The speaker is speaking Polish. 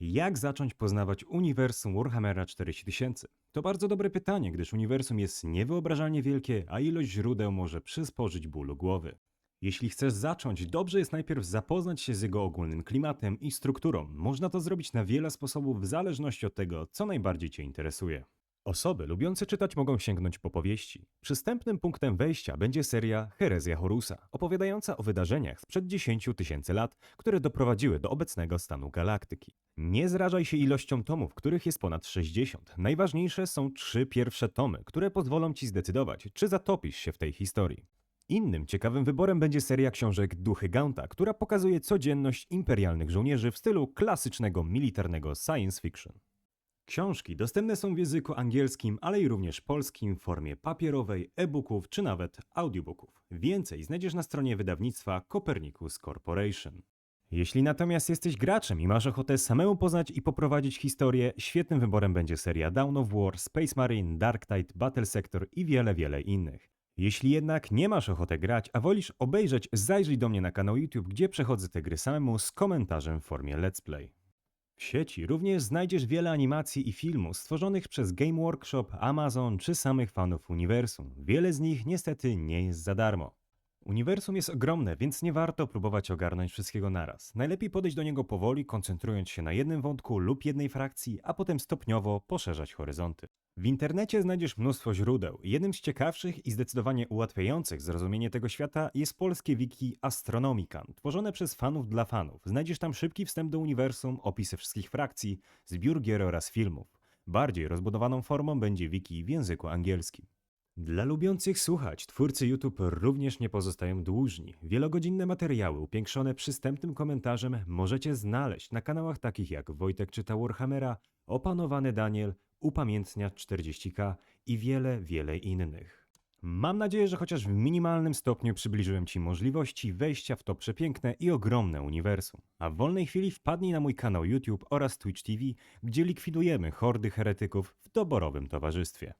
Jak zacząć poznawać uniwersum Warhammera 4000? To bardzo dobre pytanie, gdyż uniwersum jest niewyobrażalnie wielkie, a ilość źródeł może przysporzyć bólu głowy. Jeśli chcesz zacząć, dobrze jest najpierw zapoznać się z jego ogólnym klimatem i strukturą. Można to zrobić na wiele sposobów w zależności od tego, co najbardziej Cię interesuje. Osoby lubiące czytać mogą sięgnąć po powieści. Przystępnym punktem wejścia będzie seria Herezja Horusa, opowiadająca o wydarzeniach sprzed 10 tysięcy lat, które doprowadziły do obecnego stanu galaktyki. Nie zrażaj się ilością tomów, których jest ponad 60. Najważniejsze są trzy pierwsze tomy, które pozwolą Ci zdecydować, czy zatopisz się w tej historii. Innym ciekawym wyborem będzie seria książek Duchy Gaunta, która pokazuje codzienność imperialnych żołnierzy w stylu klasycznego militarnego science fiction. Książki dostępne są w języku angielskim, ale i również polskim w formie papierowej, e-booków czy nawet audiobooków. Więcej znajdziesz na stronie wydawnictwa Copernicus Corporation. Jeśli natomiast jesteś graczem i masz ochotę samemu poznać i poprowadzić historię, świetnym wyborem będzie seria Dawn of War, Space Marine, Dark Tide, Battle Sector i wiele, wiele innych. Jeśli jednak nie masz ochoty grać, a wolisz obejrzeć, zajrzyj do mnie na kanał YouTube, gdzie przechodzę te gry samemu z komentarzem w formie let's play. W sieci również znajdziesz wiele animacji i filmów stworzonych przez Game Workshop, Amazon czy samych fanów uniwersum. Wiele z nich niestety nie jest za darmo. Uniwersum jest ogromne, więc nie warto próbować ogarnąć wszystkiego naraz. Najlepiej podejść do niego powoli, koncentrując się na jednym wątku lub jednej frakcji, a potem stopniowo poszerzać horyzonty. W internecie znajdziesz mnóstwo źródeł. Jednym z ciekawszych i zdecydowanie ułatwiających zrozumienie tego świata jest polskie wiki Astronomican, tworzone przez fanów dla fanów. Znajdziesz tam szybki wstęp do uniwersum, opisy wszystkich frakcji, zbiór gier oraz filmów. Bardziej rozbudowaną formą będzie wiki w języku angielskim. Dla lubiących słuchać, twórcy YouTube również nie pozostają dłużni. Wielogodzinne materiały upiększone przystępnym komentarzem możecie znaleźć na kanałach takich jak Wojtek czyta Warhammera, Opanowany Daniel, Upamiętniacz 40k i wiele, wiele innych. Mam nadzieję, że chociaż w minimalnym stopniu przybliżyłem Ci możliwości wejścia w to przepiękne i ogromne uniwersum. A w wolnej chwili wpadnij na mój kanał YouTube oraz Twitch TV, gdzie likwidujemy hordy heretyków w doborowym towarzystwie.